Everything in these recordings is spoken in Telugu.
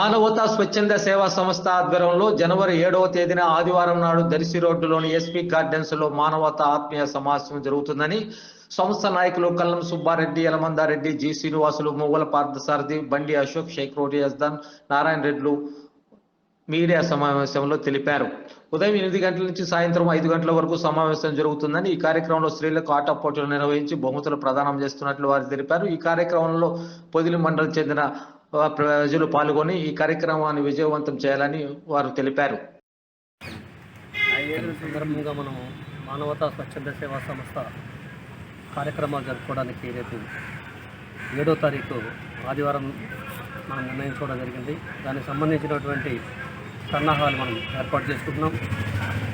మానవతా స్వచ్ఛంద సేవా సంస్థ ఆధ్వర్యంలో జనవరి ఏడవ తేదీన ఆదివారం నాడు దర్శి రోడ్డులోని ఎస్పీ గార్డెన్స్లో మానవతా ఆత్మీయ సమావేశం జరుగుతుందని సంస్థ నాయకులు కల్లం సుబ్బారెడ్డి యలమందారెడ్డి జి శ్రీనివాసులు మువ్వల పార్థసారథి బండి అశోక్ షేక్ రోటి యజ్దాన్ నారాయణ రెడ్లు మీడియా సమావేశంలో తెలిపారు. ఉదయం ఎనిమిది గంటల నుంచి సాయంత్రం ఐదు గంటల వరకు సమావేశం జరుగుతుందని ఈ కార్యక్రమంలో స్త్రీలకు ఆట పోటీలు నిర్వహించి బహుమతులు ప్రదానం చేస్తున్నట్లు వారు తెలిపారు. ఈ కార్యక్రమంలో పొదిలి మండలం చెందిన ప్రజలు పాల్గొని ఈ కార్యక్రమాన్ని విజయవంతం చేయాలని వారు తెలిపారు. సందర్భంగా మనము మానవతా స్వచ్ఛంద సేవా సంస్థ కార్యక్రమాలు జరుపుకోవడానికి రేపు ఏడో తారీఖు ఆదివారం మనం నిర్ణయించుకోవడం జరిగింది. దానికి సంబంధించినటువంటి సన్నాహాలు మనం ఏర్పాటు చేసుకుంటున్నాం.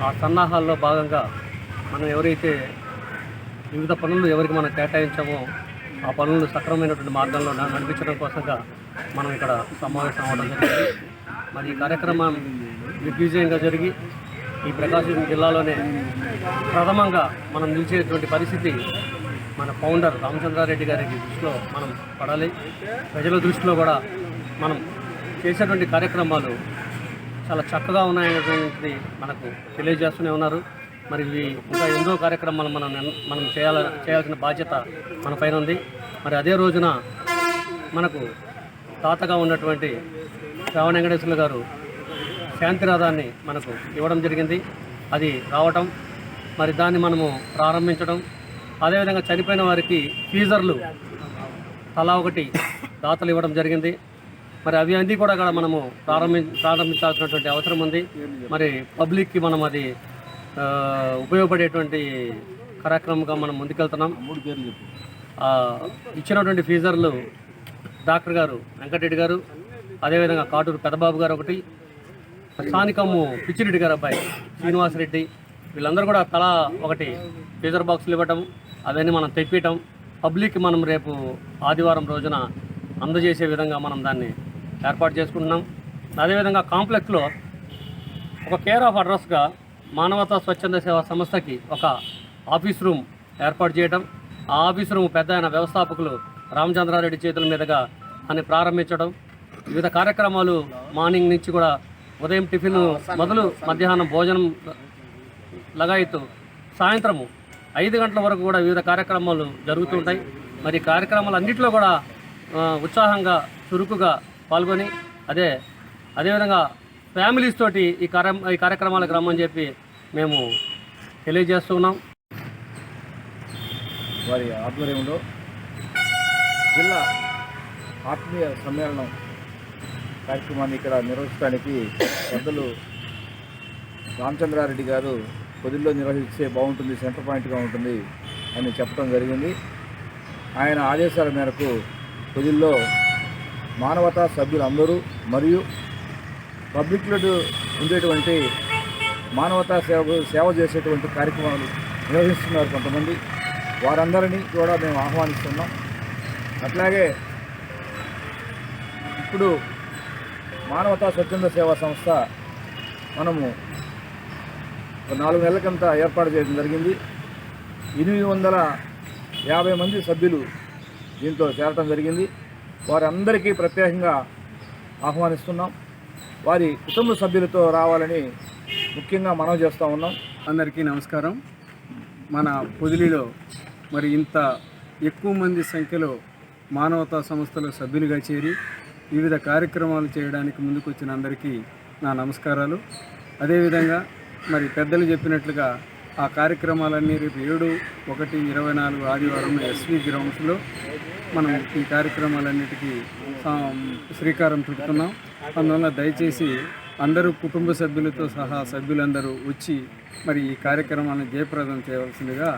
ఆ సన్నాహాల్లో భాగంగా మనం ఎవరైతే వివిధ పనులు ఎవరికి మనం కేటాయించామో ఆ పనులను సక్రమమైనటువంటి మార్గంలో నడిపించడం కోసంగా మనం ఇక్కడ సమావేశం అవ్వడం జరిగింది. మరి ఈ కార్యక్రమం దిగ్విజయంగా జరిగి ఈ ప్రకాశం జిల్లాలోనే ప్రథమంగా మనం నిలిచేటువంటి పరిస్థితి మన ఫౌండర్ రామచంద్రారెడ్డి గారి దృష్టిలో మనం పడాలి. ప్రజల దృష్టిలో కూడా మనం చేసేటువంటి కార్యక్రమాలు చాలా చక్కగా ఉన్నాయనేటువంటిది మనకు తెలియజేస్తూనే ఉన్నారు. మరి ఇవి ఇంకా ఎన్నో కార్యక్రమాలు మనం మనం చేయాల చేయాల్సిన బాధ్యత మన పైన ఉంది. మరి అదే రోజున మనకు తాతగా ఉన్నటువంటి శ్రావణ వెంకటేశ్వర గారు శాంతినాథాన్ని మనకు ఇవ్వడం జరిగింది. అది రావటం మరి దాన్ని మనము ప్రారంభించడం అదేవిధంగా చనిపోయిన వారికి ఫీజర్లు తలా ఒకటి దాతలు ఇవ్వడం జరిగింది. మరి అవి అన్నీ కూడా మనము ప్రారంభి ప్రారంభించాల్సినటువంటి అవసరం ఉంది. మరి పబ్లిక్కి మనం అది ఉపయోగపడేటువంటి కార్యక్రమంగా మనం ముందుకెళ్తున్నాం. ఆ, ఇచ్చినటువంటి ఫీజర్లు డాక్టర్ గారు వెంకటరెడ్డి గారు అదేవిధంగా కాటూరు పెదబాబు గారు ఒకటి స్థానికము పిచ్చిరెడ్డి గారు అబ్బాయి శ్రీనివాసరెడ్డి వీళ్ళందరూ కూడా తలా ఒకటి ఫీజర్ బాక్సులు ఇవ్వటం అవన్నీ మనం తెప్పియటం పబ్లిక్ మనం రేపు ఆదివారం రోజున అందజేసే విధంగా మనం దాన్ని ఏర్పాటు చేసుకుంటున్నాం. అదేవిధంగా కాంప్లెక్స్లో ఒక కేర్ ఆఫ్ అడ్రస్గా మానవతా స్వచ్ఛంద సేవా సంస్థకి ఒక ఆఫీస్ రూమ్ ఏర్పాటు చేయడం ఆ ఆఫీస్ రూమ్ పెద్ద ఆయన వ్యవస్థాపకులు రామచంద్రారెడ్డి చేతుల మీదుగా అని ప్రారంభించడం వివిధ కార్యక్రమాలు మార్నింగ్ నుంచి కూడా ఉదయం టిఫిన్ మొదలు మధ్యాహ్నం భోజనం లగాయితూ సాయంత్రము ఐదు గంటల వరకు కూడా వివిధ కార్యక్రమాలు జరుగుతుంటాయి మరి కార్యక్రమాలు అన్నింటిలో కూడా ఉత్సాహంగా చురుకుగా పాల్గొని అదే అదేవిధంగా ఫ్యామిలీస్ తోటి ఈ కార్య ఈ కార్యక్రమాలకు రమ్మని చెప్పి మేము తెలియజేస్తున్నాం. వారి ఆధ్వర్యంలో జిల్లా ఆత్మీయ సమ్మేళనం కార్యక్రమాన్ని ఇక్కడ నిర్వహించడానికి పెద్దలు రామచంద్రారెడ్డి గారు పొదిల్లో నిర్వహిస్తే బాగుంటుంది సెంటర్ పాయింట్గా ఉంటుంది అని చెప్పడం జరిగింది. ఆయన ఆదేశాల మేరకు పొదిల్లో మానవతా సభ్యులందరూ మరియు పబ్లిక్లో ఉండేటువంటి మానవతా సేవ సేవ చేసేటువంటి కార్యక్రమాలు నిర్వహిస్తున్నారు కొంతమంది. వారందరినీ కూడా మేము ఆహ్వానిస్తున్నాం. అట్లాగే ఇప్పుడు మానవతా స్వచ్ఛంద సేవా సంస్థ మనము నాలుగు నెలల కింద ఏర్పాటు చేయడం జరిగింది. ఎనిమిది వందల యాభై మంది సభ్యులు దీంతో చేరటం జరిగింది. వారందరికీ ప్రత్యేకంగా ఆహ్వానిస్తున్నాం. వారి కుటుంబ సభ్యులతో రావాలని ముఖ్యంగా మనం చేస్తూ ఉన్నాం. అందరికీ నమస్కారం. మన పొదిలిలో మరి ఇంత ఎక్కువ మంది సంఖ్యలో మానవతా సంస్థలో సభ్యులుగా చేరి వివిధ కార్యక్రమాలు చేయడానికి ముందుకొచ్చిన అందరికీ నా నమస్కారాలు. అదేవిధంగా మరి పెద్దలు చెప్పినట్లుగా ఆ కార్యక్రమాలన్నీ రేపు ఏడు ఒకటి ఇరవై నాలుగు ఆదివారం ఎస్వి గ్రౌండ్స్లో మనం ఈ కార్యక్రమాలన్నిటికీ శ్రీకారం చుడుతున్నాం. అందువల్ల దయచేసి అందరూ కుటుంబ సభ్యులతో సహా సభ్యులందరూ వచ్చి మరి ఈ కార్యక్రమాన్ని జయప్రదం చేయవలసిందిగా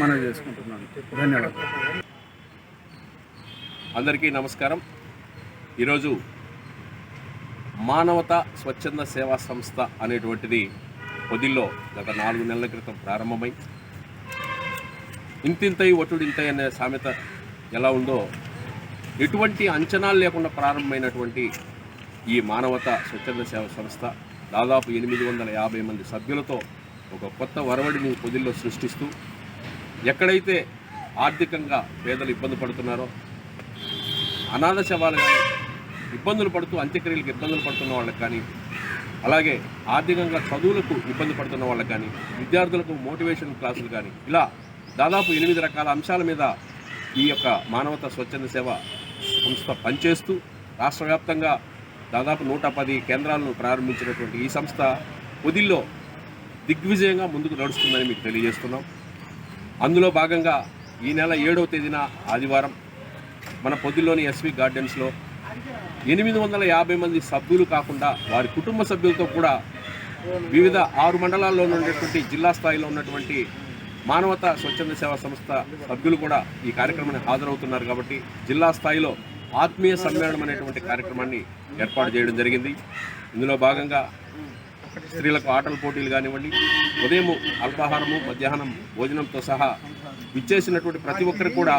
మనం చేసుకుంటున్నాను. ధన్యవాదాలు. అందరికీ నమస్కారం. ఈరోజు మానవత స్వచ్ఛంద సేవా సంస్థ అనేటువంటిది పొదిల్లో గత నాలుగు నెలల క్రితం ప్రారంభమై ఇంతింతై ఒటుడింతై అనే సామెత ఎలా ఉందో ఎటువంటి అంచనాలు లేకుండా ప్రారంభమైనటువంటి ఈ మానవత స్వచ్ఛంద సేవ సంస్థ దాదాపు ఎనిమిది వందల యాభై మంది సభ్యులతో ఒక కొత్త వరవడిని పొదిల్లో సృష్టిస్తూ ఎక్కడైతే ఆర్థికంగా పేదలు ఇబ్బంది పడుతున్నారో అనాథ శవాలు కానీ ఇబ్బందులు పడుతూ అంత్యక్రియలకు ఇబ్బందులు పడుతున్న వాళ్ళకి కానీ అలాగే ఆర్థికంగా చదువులకు ఇబ్బంది పడుతున్న వాళ్ళకి కానీ విద్యార్థులకు మోటివేషన్ క్లాసులు కానీ ఇలా దాదాపు ఎనిమిది రకాల అంశాల మీద ఈ యొక్క మానవతా స్వచ్ఛంద సేవ సంస్థ పనిచేస్తూ రాష్ట్ర వ్యాప్తంగా దాదాపు నూట పది కేంద్రాలను ప్రారంభించినటువంటి ఈ సంస్థ పొదిల్లో దిగ్విజయంగా ముందుకు నడుస్తుందని మీకు తెలియజేస్తున్నాం. అందులో భాగంగా ఈ నెల ఏడవ తేదీన ఆదివారం మన పొద్దుల్లోని ఎస్వి గార్డెన్స్లో ఎనిమిది వందల యాభై మంది సభ్యులు కాకుండా వారి కుటుంబ సభ్యులతో కూడా వివిధ ఆరు మండలాల్లో ఉన్నటువంటి జిల్లా స్థాయిలో ఉన్నటువంటి మానవతా స్వచ్ఛంద సేవా సంస్థ సభ్యులు కూడా ఈ కార్యక్రమానికి హాజరవుతున్నారు కాబట్టి జిల్లా స్థాయిలో ఆత్మీయ సమ్మేళనం అనేటువంటి కార్యక్రమాన్ని ఏర్పాటు చేయడం జరిగింది. ఇందులో భాగంగా స్త్రీలకు ఆటల పోటీలు కానివ్వండి ఉదయం అల్పాహారము మధ్యాహ్నం భోజనంతో సహా విచ్చేసినటువంటి ప్రతి ఒక్కరికి కూడా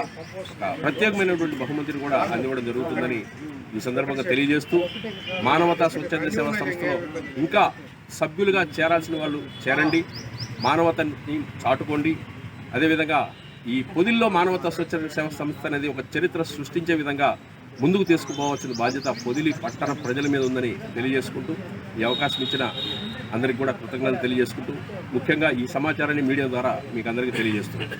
ప్రత్యేకమైనటువంటి బహుమతిని కూడా అందివ్వడం జరుగుతుందని ఈ సందర్భంగా తెలియజేస్తూ మానవతా స్వచ్ఛంద సేవా సంస్థలో ఇంకా సభ్యులుగా చేరాల్సిన వాళ్ళు చేరండి. మానవతని చాటుకోండి. అదేవిధంగా ఈ పొదిల్లో మానవతా స్వచ్ఛంద సేవా సంస్థ అనేది ఒక చరిత్ర సృష్టించే విధంగా ముందుకు తీసుకుపోవాల్సిన బాధ్యత పొదిలి పట్టణ ప్రజల మీద ఉందని తెలియజేసుకుంటూ ఈ అవకాశం ఇచ్చిన అందరికీ కూడా కృతజ్ఞతలు తెలియజేసుకుంటూ ముఖ్యంగా ఈ సమాచారాన్ని మీడియా ద్వారా మీకు అందరికీ తెలియజేస్తున్నాను.